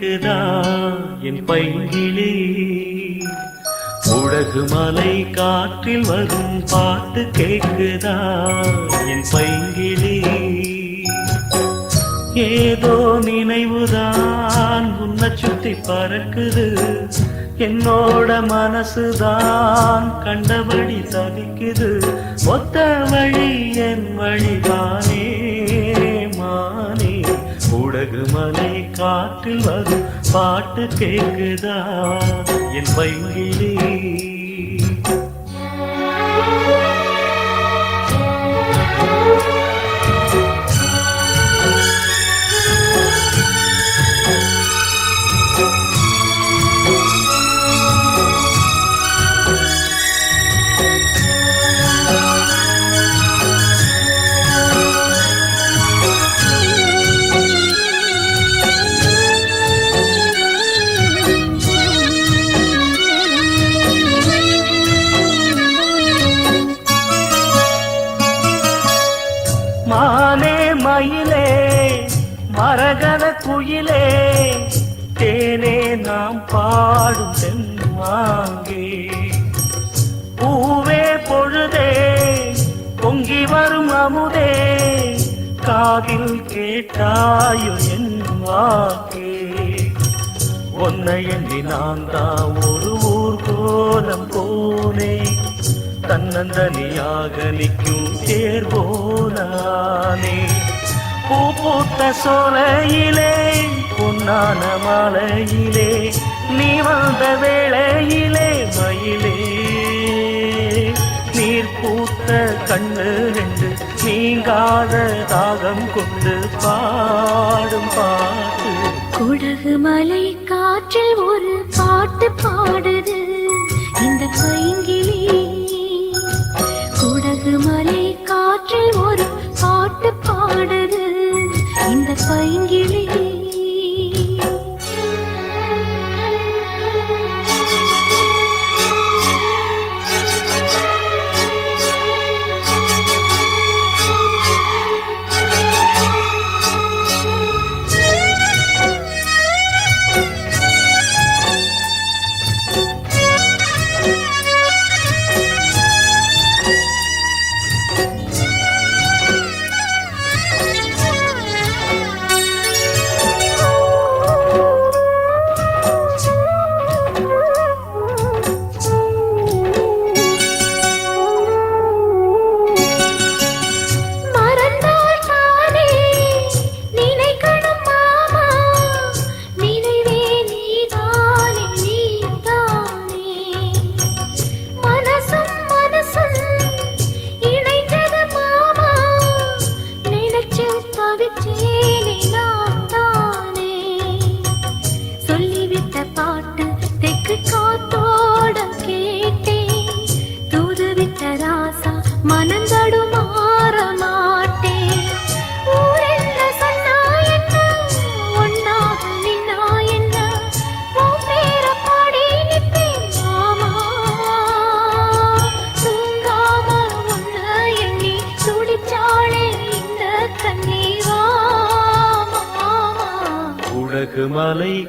கேட்குதா என் பைங்கிலே உடகு மலை காற்றில் வரும் பாட்டு கேட்குதா என் பைங்கிலே ஏதோ நினைவுதான் உன்னை சுத்தி பறக்குது. என்னோட மனசுதான் கண்டபடி தவிக்குது ஒத்த வழி என் வழிதானே அழகு மலை காற்றில் வரும் பாட்டு கேட்குதா என் வையிலே பாடும் தென்மாங்கே பூவே பொழுதே பொங்கி வரும் அமுதே காதில் கேட்டாயோ என் வாக்கே. உன்னை எண்ணி நான் தான் ஒரு ஊர் கோலம் போனே தன்னந்தனியாக நிற்கும் தேர் போனானே பூ பூத்த சோலையிலே பொன்னான மாலையிலே நீ வந்த வேளையிலே மயிலே. நீர் பூத்த கண்ணு ரெண்டு நீங்காத தாகம் கொண்டு பாடும் பாட்டு. குடகு மலை காற்றில் ஒரு பாட்டு பாடுது. இந்த பைங்கிளி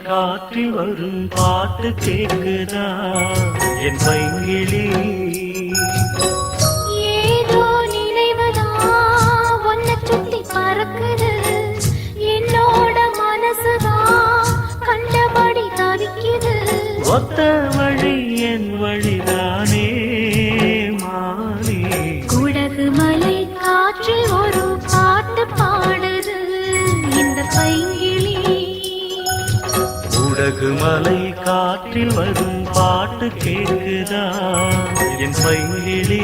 காற்றில் வரும் பாட்டு கேட்குதா என் பைங்கிளி. ஏதோ நினைவுதா? உன்னை சுத்தி பறக்குது. என்னோட மனசுதா கண்டபடி தவிக்குது. ஒத்த வழி என் வழிதானே மாறி. குடகு மலை காற்றில் ஒரு பாட்டு பாடுது. இந்த பைங்கிளி உலகு மலை காற்றில் வரும் பாட்டு கேட்குதா? என் பைங்கிளி